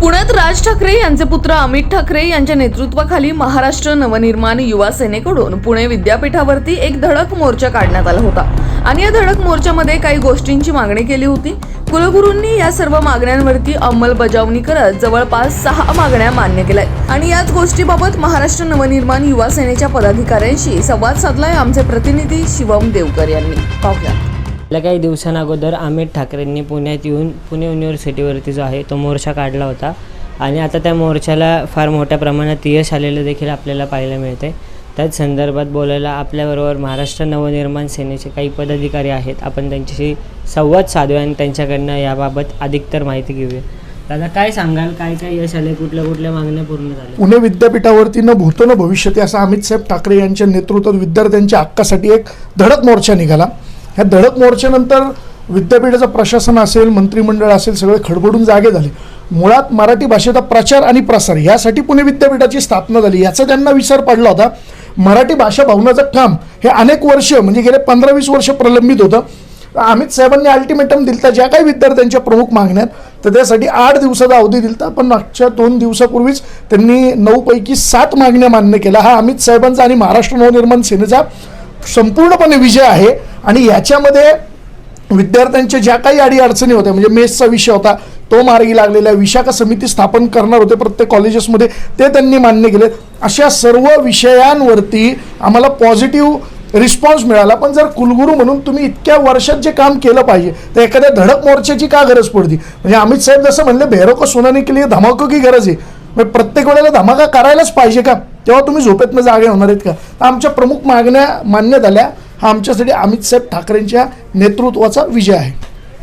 पुण्यात राज ठाकरे यांचे पुत्र अमित ठाकरे यांच्या नेतृत्वाखाली महाराष्ट्र नवनिर्माण युवा सेनेकडून पुणे विद्यापीठावरती एक धडक मोर्चा काढण्यात आला होता. आणि या धडक मोर्चामध्ये काही गोष्टींची मागणी केली होती. कुलगुरूंनी या सर्व मागण्यांवरती अंमलबजावणी करत जवळपास सहा मागण्या मान्य केल्या आणि याच गोष्टीबाबत महाराष्ट्र नवनिर्माण युवा सेनेच्या पदाधिकाऱ्यांशी संवाद साधलाय आमचे प्रतिनिधी शिवम देवकर यांनी. पाहुयात गेल्या काही दिवसांअगोदर अमित ठाकरेंनी पुण्यात येऊन पुणे युनिव्हर्सिटीवरती जो आहे तो मोर्चा काढला होता. आणि आता त्या मोर्चाला फार मोठ्या प्रमाणात यश आलेलं देखील आपल्याला पाहायला मिळते त्याच संदर्भात बोलायला आपल्याबरोबर महाराष्ट्र नवनिर्माण सेनेचे काही पदाधिकारी आहेत. आपण त्यांच्याशी संवाद साधूया आणि त्यांच्याकडनं याबाबत अधिकतर माहिती घेऊया. दादा काय सांगाल? काय काय यश आले कुठल्या कुठल्या मागण्या पूर्ण झाल्या? पुणे विद्यापीठावरती न भूतो न असं अमित साहेब ठाकरे यांच्या नेतृत्वात विद्यार्थ्यांच्या हक्कासाठी एक धडक मोर्चा निघाला. ह्या धडक मोर्चानंतर विद्यापीठाचं प्रशासन असेल मंत्रिमंडळ असेल सगळे खडबडून जागे झाले. मुळात मराठी भाषेचा प्रचार आणि प्रसार यासाठी पुणे विद्यापीठाची स्थापना झाली. याचा त्यांना विसर पडला होता. मराठी भाषा भवनाचं काम हे अनेक वर्ष म्हणजे गेले पंधरा वीस वर्ष प्रलंबित होतं. अमित साहेबांनी अल्टिमेटम दिलता ज्या काही विद्यार्थ्यांच्या प्रमुख मागण्यात तर त्यासाठी आठ दिवसाचा अवधी दिलता पण मागच्या दोन दिवसापूर्वीच त्यांनी नऊपैकी सात मागण्या मान्य केल्या. हा अमित साहेबांचा आणि महाराष्ट्र नवनिर्माण सेनेचा संपूर्णपणे विजय आहे. आणि याच्यामध्ये विद्यार्थ्यांच्या ज्या काही अडी अडचणी होत्या म्हणजे मेसचा विषय होता तो मार्गी लागलेला आहे विशाखा समिती स्थापन करणार होते प्रत्येक कॉलेजेसमध्ये ते त्यांनी मान्य केले. अशा सर्व विषयांवरती आम्हाला पॉझिटिव्ह रिस्पॉन्स मिळाला. पण जर कुलगुरू म्हणून तुम्ही इतक्या वर्षात जे काम केलं पाहिजे तर एखाद्या धडक मोर्चाची का गरज पडती म्हणजे अमित साहेब जसं म्हणले बेरो सोनाने केली के लिए धमाको की गरज आहे. म्हणजे प्रत्येक वेळेला धमाका करायलाच पाहिजे का? तेव्हा तुम्ही झोपेतनं जागे होणार आहेत का? आमच्या प्रमुख मागण्या मान्य झाल्या. हा आमच्यासाठी अमित साहेब ठाकरेंच्या नेतृत्वाचा विजय आहे.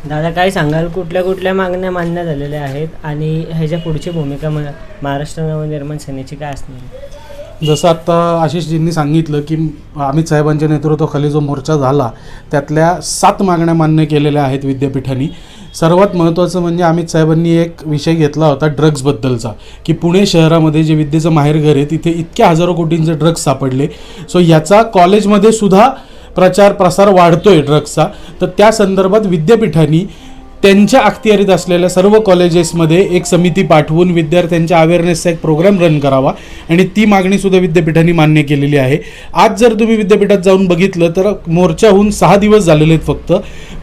दादा काय सांगाल? कुठल्या कुठल्या मागण्या मान्य झालेल्या आहेत? आणि ह्याच्या पुढची भूमिका म- महाराष्ट्र नवनिर्माण सेनेची काय असणार? जसं आत्ता आशिषजींनी सांगितलं की अमित साहेबांच्या नेतृत्वाखाली जो मोर्चा झाला त्यातल्या सात मागण्या मान्य केलेल्या आहेत विद्यापीठांनी. सर्वात महत्त्वाचं म्हणजे अमित साहेबांनी एक विषय घेतला होता ड्रग्सबद्दलचा की पुणे शहरामध्ये जे विद्येचं माहेरघर आहे तिथे इतक्या हजारो कोटींचे ड्रग्स सापडले. सो याचा कॉलेजमध्ये सुद्धा प्रचार प्रसार वाढतोय ड्रग्सचा तर त्या संदर्भात विद्यापीठांनी त्यांच्या अखत्यारीत असलेल्या सर्व कॉलेजेसमध्ये एक समिती पाठवून विद्यार्थ्यांच्या अवेअरनेसचा एक प्रोग्राम रन करावा. आणि ती मागणीसुद्धा विद्यापीठांनी मान्य केलेली आहे. आज जर तुम्ही विद्यापीठात जाऊन बघितलं तर मोर्चाहून सहा दिवस झालेले आहेत फक्त.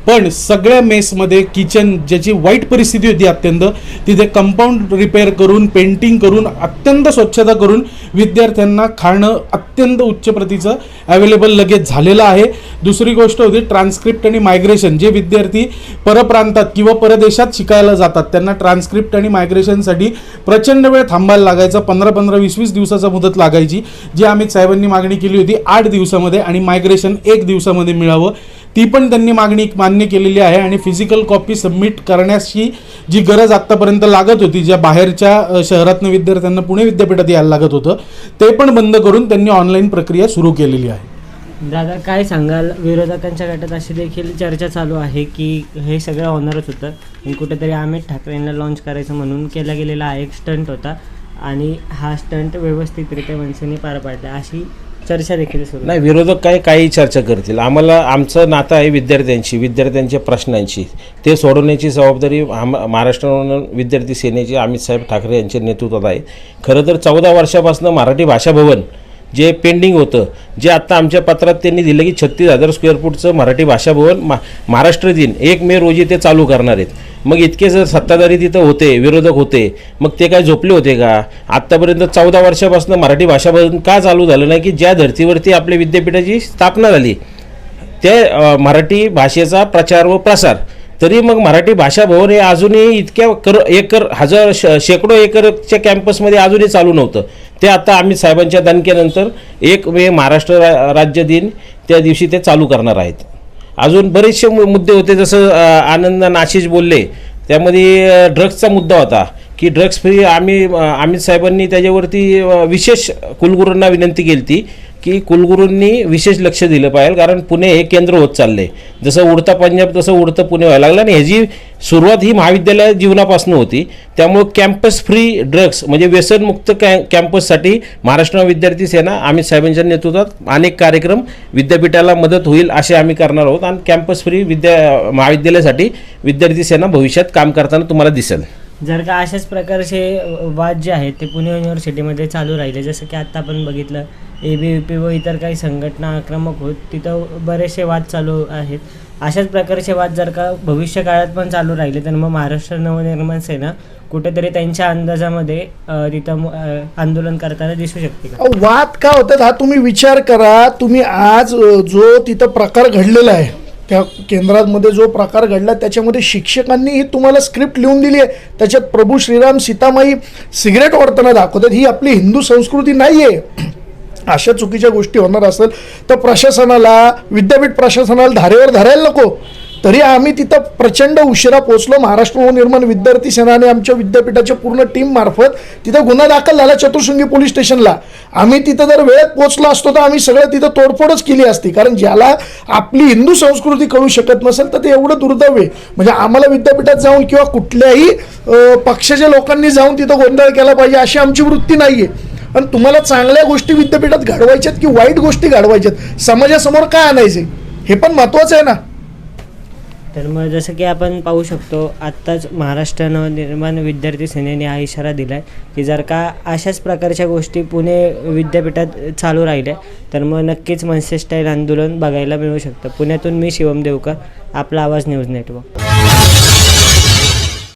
पण सगळ्या मेसमध्ये किचन ज्याची वाईट परिस्थिती होती अत्यंत तिथे कंपाऊंड रिपेअर करून पेंटिंग करून अत्यंत स्वच्छता करून विद्यार्थ्यांना खाणं अत्यंत उच्च प्रतीचं अवेलेबल लगेच झालेलं आहे. दुसरी गोष्ट होती ट्रान्स्क्रिप्ट आणि मायग्रेशन जे विद्यार्थी परप्रांतात किंवा परदेशात शिकायला जातात त्यांना ट्रान्स्क्रिप्ट आणि मायग्रेशनसाठी प्रचंड वेळ थांबायला लागायचा. पंधरा पंधरा वीस वीस दिवसाचा मुदत लागायची. जी अमित साहेबांनी मागणी केली होती आठ दिवसामध्ये आणि मायग्रेशन एक दिवसामध्ये मिळावं. ती पण त्यांनी मागणी मान्य केलेली आहे आणि फिजिकल कॉपी सबमिट करण्याची जी गरज आत्तापर्यंत लागत होती ज्या बाहेरच्या शहरातनं विद्यार्थ्यांना पुणे विद्यापीठात यायला लागत होतं ते पण बंद करून त्यांनी ऑनलाईन प्रक्रिया सुरू केलेली आहे. दादा काय सांगाल? विरोधकांच्या गटात अशी देखील चर्चा चालू आहे की हे सगळं होणारच होतं आणि कुठेतरी अमित ठाकरेंना लॉन्च करायचं म्हणून केला गेलेला हा एक स्टंट होता आणि हा स्टंट व्यवस्थितरित्या मनसेने पार पाडला. अशी चर्चा देखील सुरू नाही विरोधक काय काही चर्चा करतील. आम्हाला आमचं नातं आहे विद्यार्थ्यांशी विद्यार्थ्यांच्या प्रश्नांची ते सोडवण्याची जबाबदारी आम महाराष्ट्र विद्यार्थी सेनेचे अमित साहेब ठाकरे यांच्या नेतृत्वात आहे. खरं तर चौदा वर्षापासून मराठी भाषा भवन जे पेंडिंग होतं जे आत्ता आमच्या पत्रात त्यांनी दिलं की छत्तीस हजार स्क्वेअर फूटचं मराठी भाषा भवन मा महाराष्ट्र दिन एक मे रोजी ते चालू करणार आहेत. मग इतके जर सत्ताधारी तिथं होते विरोधक होते मग ते काय झोपले होते का? आत्तापर्यंत चौदा वर्षापासून मराठी भाषा का चालू झालं नाही की ज्या धर्तीवरती आपल्या विद्यापीठाची स्थापना झाली ते मराठी भाषेचा प्रचार व प्रसार. तरी मग मराठी भाषा भवन हे अजूनही इतक्या कर एकर हजार श शेकडो एकरच्या कॅम्पसमध्ये अजूनही चालू नव्हतं. ते आता आम्ही साहेबांच्या दणक्यानंतर एक मे महाराष्ट्र रा राज्य दिन त्या दिवशी ते चालू करणार आहेत. अजून बरेचसे मु- मुद्दे होते जसं आनंद नाशिष बोलले. त्यामध्ये ड्रग्सचा मुद्दा होता की ड्रग्स फ्री आम्ही अमित साहेबांनी त्याच्यावरती विशेष कुलगुरूंना विनंती केली ती की कुलगुरूंनी विशेष लक्ष दिलं पाहिजे कारण पुणे हे केंद्र होत चालले जसं उडता पंजाब तसं उडतं पुणे व्हायला लागलं आणि ह्याची सुरुवात ही महाविद्यालय जीवनापासून होती. त्यामुळं कॅम्पस फ्री ड्रग्स म्हणजे व्यसनमुक्त कॅ कॅम्पससाठी महाराष्ट्र विद्यार्थी सेना आम्ही साहेबांच्या नेतृत्वात अनेक कार्यक्रम विद्यापीठाला मदत होईल असे आम्ही करणार आहोत. आणि कॅम्पस फ्री विद्या महाविद्यालयासाठी विद्यार्थी सेना भविष्यात काम करताना तुम्हाला दिसेल. जर का अशाच प्रकारचे वाद जे आहेत ते पुणे युनिव्हर्सिटीमध्ये चालू राहिले. जसं की आत्ता आपण बघितलं ए बी पी व इतर काही संघटना आक्रमक होत तिथं बरेचसे वाद चालू आहेत. अशाच प्रकारचे वाद जर का भविष्य काळात पण चालू राहिले तर मग महाराष्ट्र नवनिर्माण सेना कुठेतरी त्यांच्या अंदाजामध्ये तिथं आंदोलन करताना दिसू शकते वाद का होतात हा तुम्ही विचार करा. तुम्ही आज जो तिथं प्रकार घडलेला आहे त्या केंद्रामध्ये जो प्रकार घडला त्याच्यामध्ये शिक्षकांनी ही तुम्हाला स्क्रिप्ट लिहून दिली आहे. त्याच्यात प्रभू श्रीराम सीतामाई सिगरेट ओढताना दाखवतात. ही आपली हिंदू संस्कृती नाही आहे अशा चुकीच्या गोष्टी होणार असेल तर प्रशासनाला विद्यापीठ प्रशासनाला धारेवर धरायला नको. तरी आम्ही तिथं प्रचंड उशिरा पोहोचलो. महाराष्ट्र नवनिर्माण विद्यार्थी सेनाने आमच्या विद्यापीठाच्या पूर्ण टीम मार्फत तिथं गुन्हा दाखल झाला चतुर्शृंगी पोलीस स्टेशनला. आम्ही तिथं जर वेळेत पोहोचलो असतो तर आम्ही सगळं तिथं तोडफोडच केली असती. कारण ज्याला आपली हिंदू संस्कृती कळू शकत नसेल तर ते एवढं दुर्दैव आहे. म्हणजे आम्हाला विद्यापीठात जाऊन किंवा कुठल्याही पक्षाच्या लोकांनी जाऊन तिथं गोंधळ केला पाहिजे अशी आमची वृत्ती नाही आहे पण तुम्हाला चांगल्या गोष्टी विद्यापीठात घडवायच्यात की वाईट गोष्टी घडवायच्यात? समाजासमोर काय आणायचे हे पण महत्वाचं आहे ना. तर मग जसं की आपण पाहू शकतो आत्ताच महाराष्ट्र नवनिर्माण विद्यार्थी सेनेने हा इशारा दिला आहे की जर का अशाच प्रकारच्या गोष्टी पुणे विद्यापीठात चालू राहिल्या तर मग नक्कीच मनसे स्टाईल आंदोलन बघायला मिळू शकतं. पुण्यातून मी शिवम देवकर आपला आवाज न्यूज नेटवर्क.